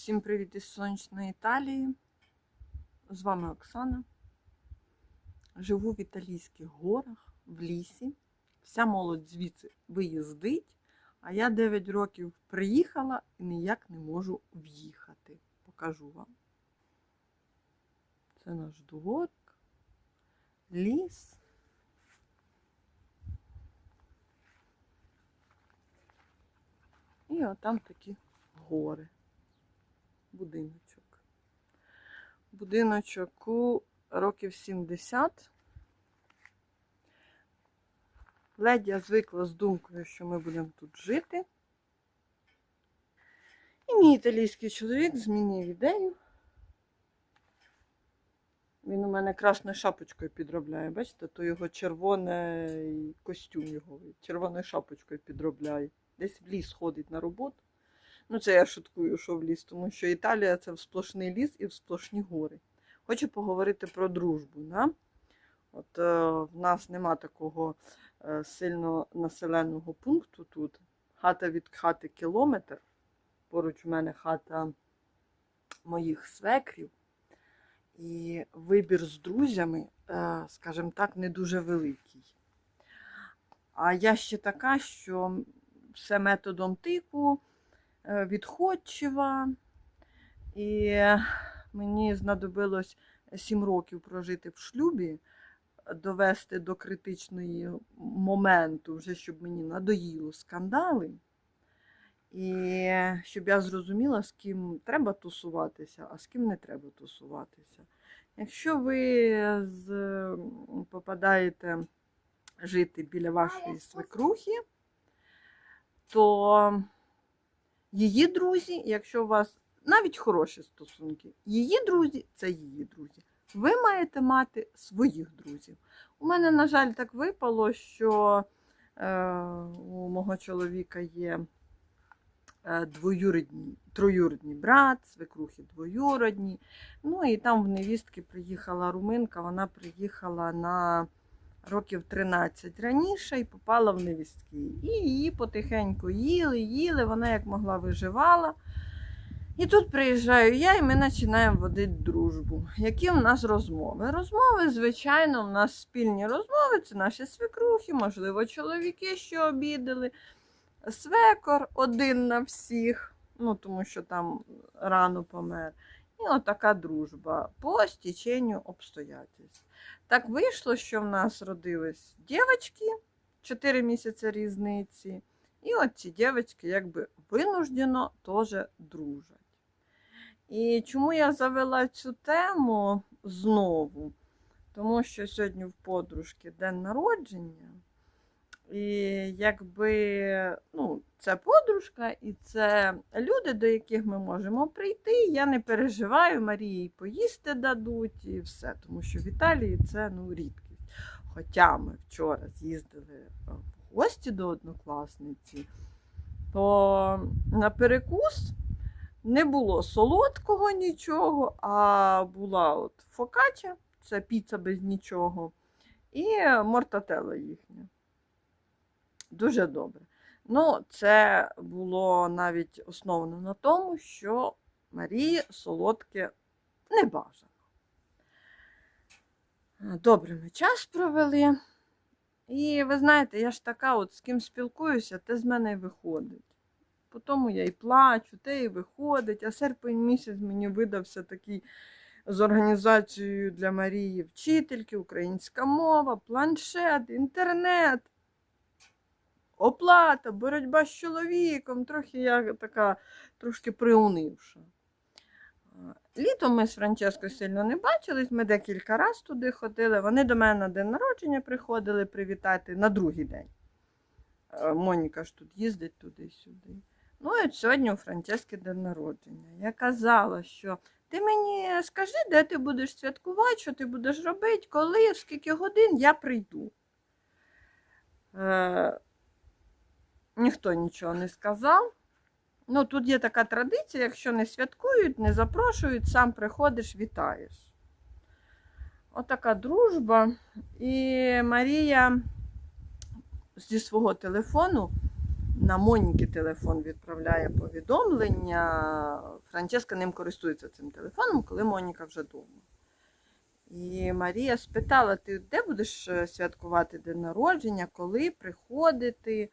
Всім привіт із сонячної Італії. З вами Оксана. Живу в італійських горах, в лісі. Вся молодь звідси виїздить, а я 9 років приїхала і ніяк не можу в'їхати. Покажу вам. Це наш дворик, ліс. І отам такі гори будиночок. Будиночку років 70. Ледь я звикла з думкою, що ми будемо тут жити. І мій італійський чоловік змінив ідею. Він у мене красною шапочкою підробляє. Бачите, то його червоний костюм його червоною шапочкою підробляє. Десь в ліс ходить на роботу. Ну, це я шуткую, що в ліс, тому що Італія це сплошний ліс і сплошні гори. Хочу поговорити про дружбу. Да? От е, в нас нема такого е, сильно населеного пункту тут. Хата від хати кілометр. Поруч в мене хата моїх свекрів. І вибір з друзями, е, скажімо так, не дуже великий. А я ще така, що все методом тику відходчива. І мені знадобилось 7 років прожити в шлюбі, довести до критичної моменту, вже щоб мені надоїло скандали. І щоб я зрозуміла, з ким треба тусуватися, а з ким не треба тусуватися. Якщо ви з, попадаєте жити біля вашої свекрухи, то її друзі, якщо у вас навіть хороші стосунки, її друзі це її друзі. Ви маєте мати своїх друзів. У мене, на жаль, так випало, що е, у мого чоловіка є е, двоюрідні, троюрідний брат, свекрухи двоюродні. Ну і там в невістки приїхала руминка, вона приїхала на років 13 раніше і попала в невістки. І її потихеньку їли, їли, вона як могла виживала. І тут приїжджаю я, і ми починаємо водити дружбу. Які в нас розмови? Розмови, звичайно, в нас спільні розмови, це наші свекрухи, можливо, чоловіки, що обідали. Свекор один на всіх, ну тому що там рано помер. І отака дружба по стіченню обстоятельств. Так вийшло, що в нас родились дівчатки, 4 місяці різниці. І от ці дівчатки якби винуждено теж дружать. І чому я завела цю тему знову? Тому що сьогодні в подружки день народження. І якби ну, це подружка, і це люди, до яких ми можемо прийти. Я не переживаю, Марії поїсти дадуть і все. Тому що в Італії це ну, рідкість. Хоча ми вчора з'їздили в гості до однокласниці, то на перекус не було солодкого нічого, а була от фокача, це піца без нічого, і мортателла їхня. Дуже добре. Ну, це було навіть основано на тому, що Марії солодке не бажано. Добре, ми час провели. І ви знаєте, я ж така, от з ким спілкуюся, те з мене й виходить. По тому я і плачу, те і виходить. А серпень місяць мені видався такий з організацією для Марії вчительки, українська мова, планшет, інтернет, оплата, боротьба з чоловіком. Трохи я така трошки приунивша. Літом ми з Франческою сильно не бачились, ми декілька разів туди ходили. Вони до мене на день народження приходили привітати на другий день. Е, Моніка ж тут їздить туди-сюди. Ну і от сьогодні у Франчески день народження. Я казала, що ти мені скажи, де ти будеш святкувати, що ти будеш робити, коли, в скільки годин я прийду. Ніхто нічого не сказав. Ну, тут є така традиція, якщо не святкують, не запрошують, сам приходиш, вітаєш. Отака дружба. І Марія зі свого телефону на Моніки телефон відправляє повідомлення. Франческа ним користується цим телефоном, коли Моніка вже вдома. І Марія спитала: ти де будеш е, святкувати день народження, коли приходити?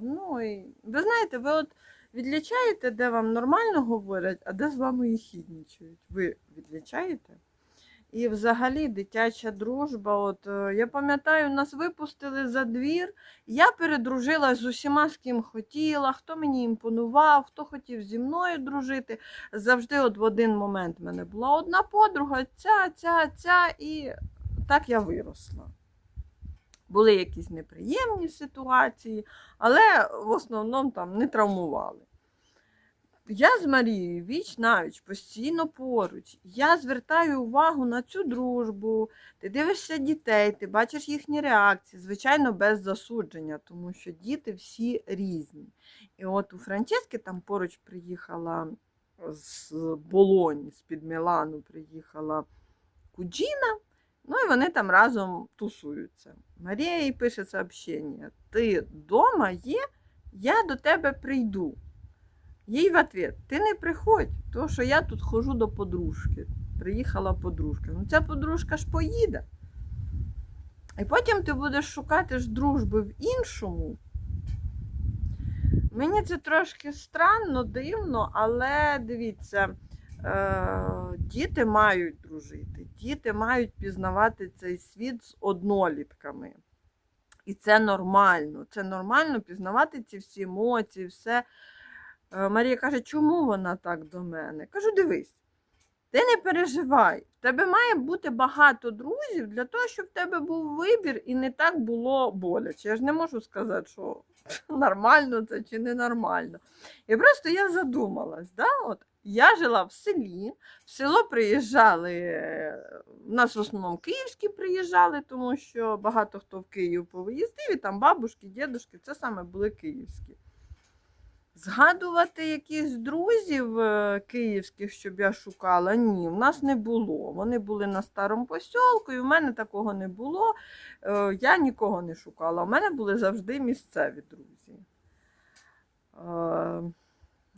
Ну, і ви знаєте, ви от відлічаєте, де вам нормально говорять, а де з вами їхіднічують. Ви відлічаєте? І взагалі дитяча дружба. От е, я пам'ятаю, нас випустили за двір. Я передружилась з усіма, з ким хотіла, хто мені імпонував, хто хотів зі мною дружити. Завжди от в один момент в мене була одна подруга, ця, ця, ця, і так я виросла. Були якісь неприємні ситуації, але в основному там не травмували. Я з Марією віч навіч постійно поруч. Я звертаю увагу на цю дружбу. Ти дивишся дітей, ти бачиш їхні реакції, звичайно, без засудження, тому що діти всі різні. І от у Франчески там поруч приїхала з Болоні, з-під Мілану приїхала Куджіна, ну і вони там разом тусуються. Марія їй пише сообщення: Ти вдома є, я до тебе прийду. Їй в ответ, ти не приходь, тому що я тут хожу до подружки. Приїхала подружка. Ну, ця подружка ж поїде. І потім ти будеш шукати ж дружби в іншому. Мені це трошки странно, дивно, але дивіться, діти мають дружити, діти мають пізнавати цей світ з однолітками. І це нормально. Це нормально пізнавати ці всі емоції, все. Е, Марія каже, чому вона так до мене? Кажу, дивись, ти не переживай. В тебе має бути багато друзів для того, щоб в тебе був вибір і не так було боляче. Я ж не можу сказати, що нормально це чи ненормально. І просто я задумалась, да? От, я жила в селі, в село приїжджали, е, в нас в основному київські приїжджали, тому що багато хто в Київ повиїздив, і там бабушки, дідушки, це саме були київські. Згадувати якихось друзів е, київських, щоб я шукала, ні, в нас не було. Вони були на старому посілку, і в мене такого не було. Е, Я нікого не шукала. У мене були завжди місцеві друзі.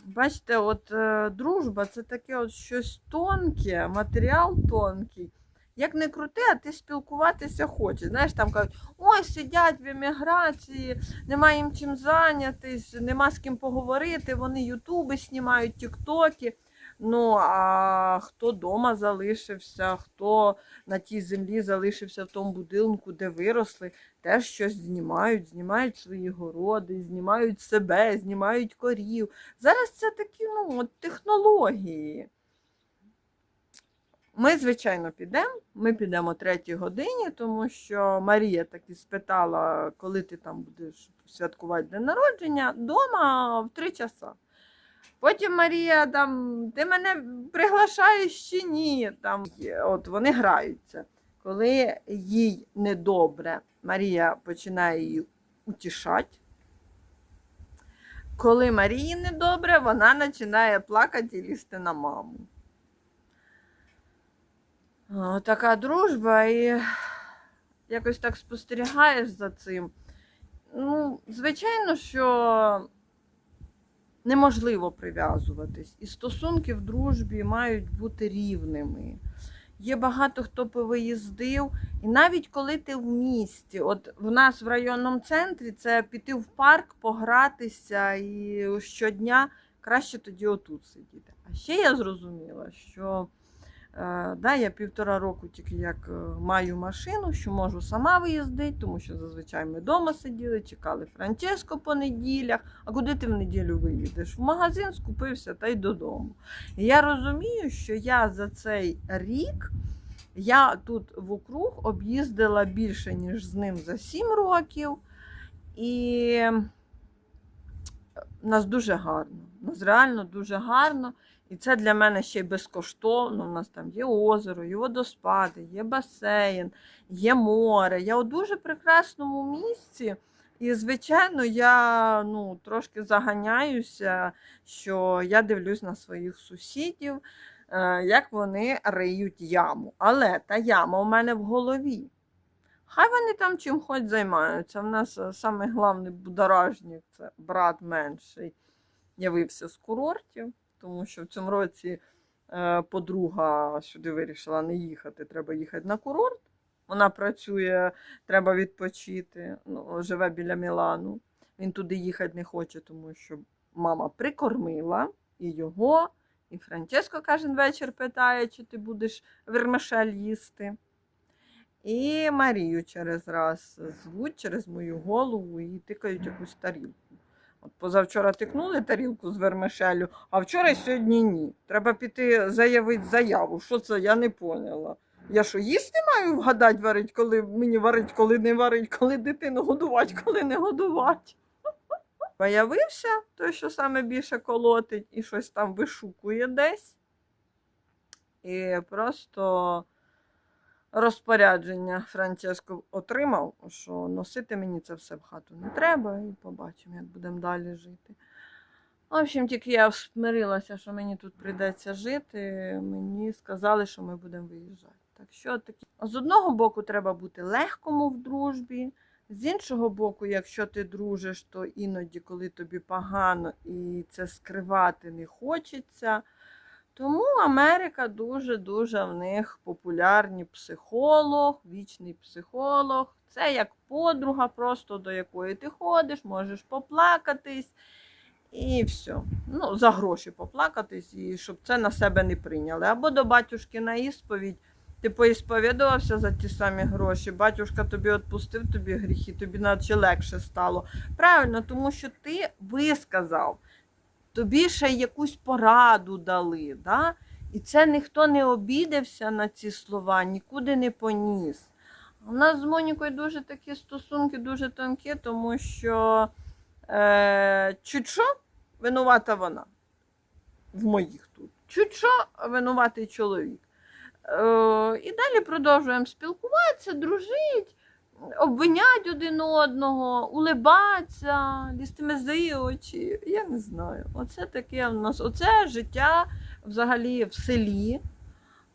Бачите, от е, дружба це таке от щось тонке, матеріал тонкий. Як не крути, а ти спілкуватися хочеш. Знаєш, там кажуть, ой, сидять в еміграції, немає їм чим зайнятись, нема з ким поговорити, вони ютуби знімають, тіктоки. Ну, а хто вдома залишився, хто на тій землі залишився в тому будинку, де виросли, теж щось знімають, знімають свої городи, знімають себе, знімають корів. Зараз це такі ну, технології. Ми, звичайно, підемо. Ми підемо о третій годині, тому що Марія таки спитала, коли ти там будеш святкувати день народження, вдома в три часа. Потім Марія там, ти мене приглашаєш чи ні? Там, от вони граються. Коли їй недобре, Марія починає її утішати. Коли Марії недобре, вона починає плакати і лізти на маму. О, така дружба, і якось так спостерігаєш за цим. Ну, звичайно, що неможливо прив'язуватись. І стосунки в дружбі мають бути рівними. Є багато хто повиїздив, і навіть коли ти в місті, от в нас в районному центрі це піти в парк, погратися і щодня краще тоді отут сидіти. А ще я зрозуміла, що да, я півтора року тільки як е, маю машину, що можу сама виїздити, тому що зазвичай ми вдома сиділи, чекали Франческо по неділях. А куди ти в неділю виїдеш? В магазин скупився та й додому. І я розумію, що я за цей рік я тут в округ об'їздила більше, ніж з ним за 7 років. І в нас дуже гарно. Нас реально дуже гарно. І це для мене ще й безкоштовно. У нас там є озеро, є водоспади, є басейн, є море. Я у дуже прекрасному місці. І, звичайно, я ну, трошки заганяюся, що я дивлюсь на своїх сусідів, е, як вони риють яму. Але та яма у мене в голові. Хай вони там чим хоч займаються. В нас е, самий будоражник це брат менший. Явився з курортів, тому що в цьому році е, подруга сюди вирішила не їхати, треба їхати на курорт. Вона працює, треба відпочити. Ну, живе біля Мілану. Він туди їхати не хоче, тому що мама прикормила і його, і Франческо кожен вечір питає, чи ти будеш вермишель їсти. І Марію через раз звуть через мою голову і тикають якусь тарілку. От позавчора тикнули тарілку з вермишелю, а вчора й сьогодні ні. Треба піти заявити заяву. Що це? Я не поняла. Я що, їсти маю вгадати варить, коли мені варить, коли не варить, коли дитину годувати, коли не годувати. Появився той, що саме більше колотить і щось там вишукує десь. І просто розпорядження Франческо отримав, що носити мені це все в хату не треба, і побачимо, як будемо далі жити. В общем, тільки я смирилася, що мені тут прийдеться жити. Мені сказали, що ми будемо виїжджати. Так що такі. З одного боку, треба бути легкому в дружбі. З іншого боку, якщо ти дружиш, то іноді, коли тобі погано і це скривати не хочеться. Тому Америка дуже-дуже в них популярний психолог, вічний психолог. Це як подруга, просто до якої ти ходиш, можеш поплакатись. І все. Ну, за гроші поплакатись, і щоб це на себе не прийняли. Або до батюшки на ісповідь. Ти поісповідувався за ті самі гроші, батюшка тобі відпустив тобі гріхи, тобі наче легше стало. Правильно, тому що ти висказав, тобі ще якусь пораду дали. Да? І це ніхто не обідався на ці слова, нікуди не поніс. У нас з Монікою дуже такі стосунки, дуже тонкі, тому що е, чуть що винувата вона в моїх тут. Чуть що винуватий чоловік. Е, і далі продовжуємо спілкуватися, дружити, обвинять один одного, улибатися, лізти мези очі. Я не знаю. Оце таке в нас. Оце життя взагалі в селі.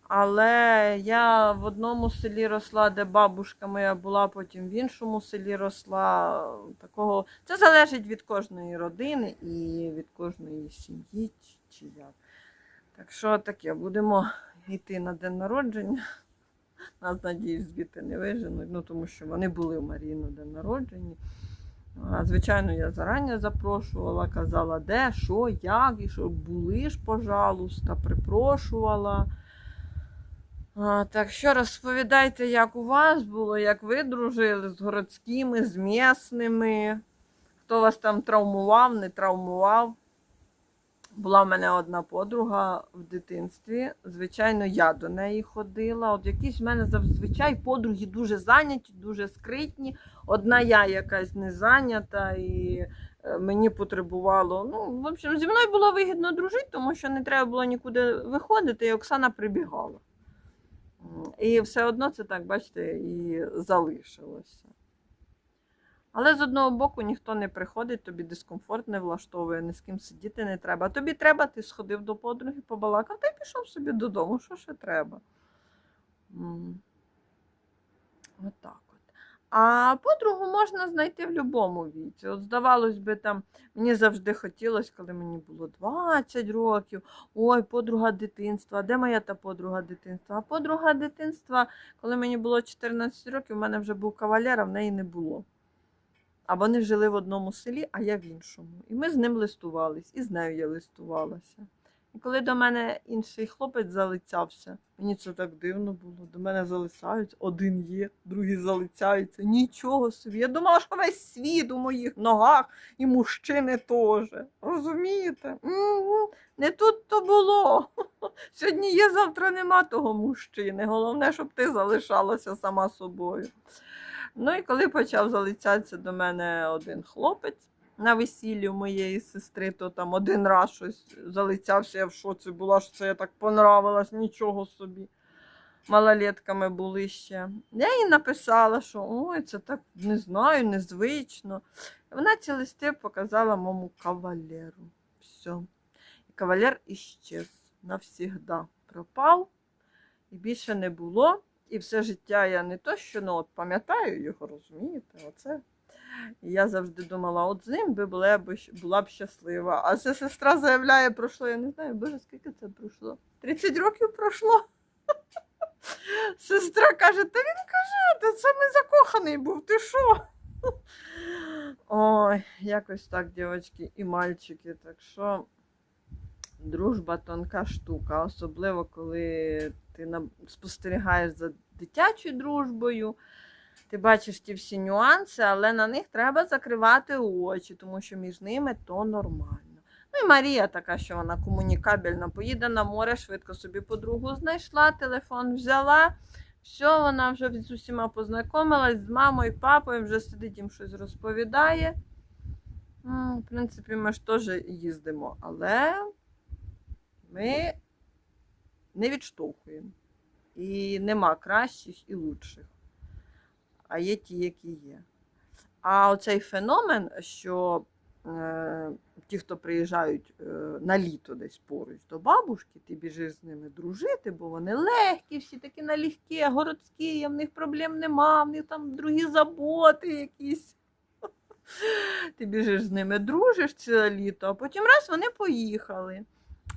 Але я в одному селі росла, де бабушка моя була, потім в іншому селі росла. Такого... Це залежить від кожної родини і від кожної сім'ї чи як. Так що таке, будемо йти на день народження. Нас, надіюсь, звідти не виженуть, ну тому що вони були в Марії на день. А, Звичайно, я зарані запрошувала, казала, де, що, як, і що були ж, пожалуйста, припрошувала. А, так що розповідайте, як у вас було, як ви дружили з городськими, з місними, хто вас там травмував, не травмував. Була в мене одна подруга в дитинстві. Звичайно, я до неї ходила. От якісь в мене зазвичай подруги дуже зайняті, дуже скритні. Одна я якась не зайнята і е, мені потребувало. Ну, в общем, зі мною було вигідно дружити, тому що не треба було нікуди виходити, і Оксана прибігала. І все одно це так, бачите, і залишилося. Але з одного боку ніхто не приходить, тобі дискомфорт не влаштовує, ні з ким сидіти не треба. А тобі треба, ти сходив до подруги, побалакав, та й пішов собі додому. Що ще треба? Отак от. А подругу можна знайти в будь-якому віці. От, здавалось би, там мені завжди хотілося, коли мені було 20 років. Ой, подруга дитинства. Де моя та подруга дитинства? А подруга дитинства, коли мені було 14 років, у мене вже був кавалер, а в неї не було. А вони жили в одному селі, а я в іншому. І ми з ним листувались, і з нею я листувалася. І коли до мене інший хлопець залицявся, мені це так дивно було. До мене залицяють, один є, другий залицяється. Нічого собі. Я думала, що весь світ у моїх ногах і мужчини теж. Розумієте? Угу. Не тут то було. Сьогодні є, завтра нема того мужчини. Головне, щоб ти залишалася сама собою. Ну і коли почав залицятися до мене один хлопець на весіллі у моєї сестри, то там один раз щось залицявся, я в шоці була, що це я так понравилась, нічого собі. Малолетками були ще. Я їй написала, що ой, це так не знаю, незвично. Вона ці листи показала моєму кавалеру. Все. І кавалер іщез навсігда. Пропав і більше не було. І все життя я не то, що ну, от пам'ятаю його, розумієте? Оце. І я завжди думала, от з ним би була б, була б щаслива. А це сестра заявляє, пройшло, я не знаю, боже, скільки це пройшло? 30 років пройшло. Сестра каже, та він каже, це ми закоханий був, ти що? Ой, якось так, дівчатки і мальчики. Так що дружба тонка штука, особливо коли ти спостерігаєш за дитячою дружбою. Ти бачиш ті всі нюанси, але на них треба закривати очі, тому що між ними то нормально. Ну і Марія така, що вона комунікабельна, поїде на море, швидко собі подругу знайшла, телефон взяла. Все, вона вже з усіма познайомилась з мамою, папою, вже сидить їм щось розповідає. В принципі, ми ж теж їздимо, але ми не відштовхуємо. І нема кращих і лучших. А є ті, які є. А оцей феномен, що е, ті, хто приїжджають е, на літо десь поруч до бабушки, ти біжиш з ними дружити, бо вони легкі, всі такі налегкі, городські, в них проблем нема, в них там другі заботи якісь. Ти біжиш з ними, дружиш ціле літо, а потім раз вони поїхали.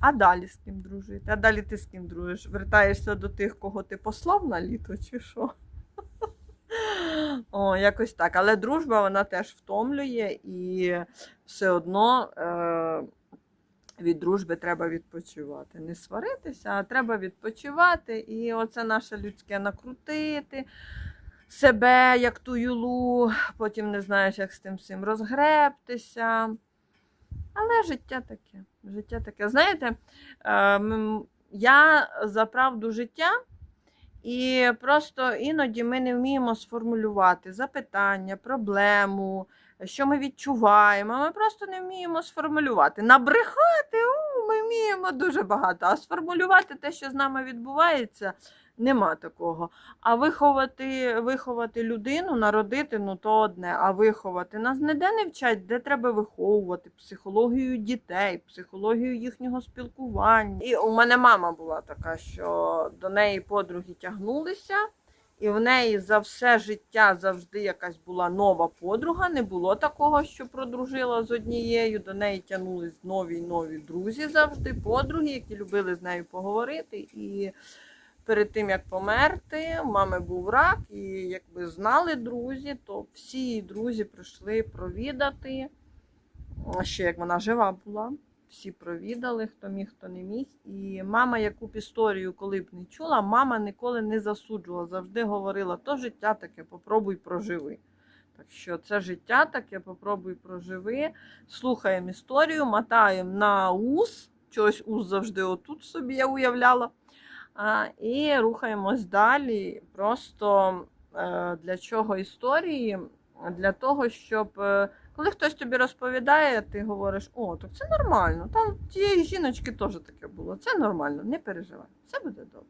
А далі з ким дружити? А далі ти з ким дружиш? Вертаєшся до тих, кого ти послав на літо, чи що? О, якось так. Але дружба вона теж втомлює, і все одно е, від дружби треба відпочивати. Не сваритися, а треба відпочивати. І оце наше людське накрутити себе, як ту юлу, потім не знаєш, як з тим всім розгребтися. Але життя таке. Життя таке. Знаєте, е, я за правду життя. І просто іноді ми не вміємо сформулювати запитання, проблему, що ми відчуваємо. Ми просто не вміємо сформулювати. Набрехати ми вміємо дуже багато, а сформулювати те, що з нами відбувається, нема такого. А виховати, виховати людину, народити ну то одне. А виховати нас ніде не вчать, де треба виховувати психологію дітей, психологію їхнього спілкування. І у мене мама була така, що до неї подруги тягнулися. І в неї за все життя завжди якась була нова подруга. Не було такого, що продружила з однією. До неї тягнулись нові й нові друзі завжди, подруги, які любили з нею поговорити. І перед тим як померти, у мами був рак, і якби знали друзі, то всі друзі прийшли провідати. Ще як вона жива була. Всі провідали, хто міг, хто не міг. І мама, яку б історію коли б не чула, мама ніколи не засуджувала, завжди говорила, то життя таке, попробуй проживи. Так що це життя таке, попробуй проживи. Слухаємо історію, мотаємо на ус. Чогось ус завжди отут собі я уявляла. А, і рухаємось далі. Просто е, для чого історії? Для того, щоб. е, коли хтось тобі розповідає, ти говориш, о, так це нормально. Там тієї жіночки теж таке було. Це нормально, не переживай, все буде добре.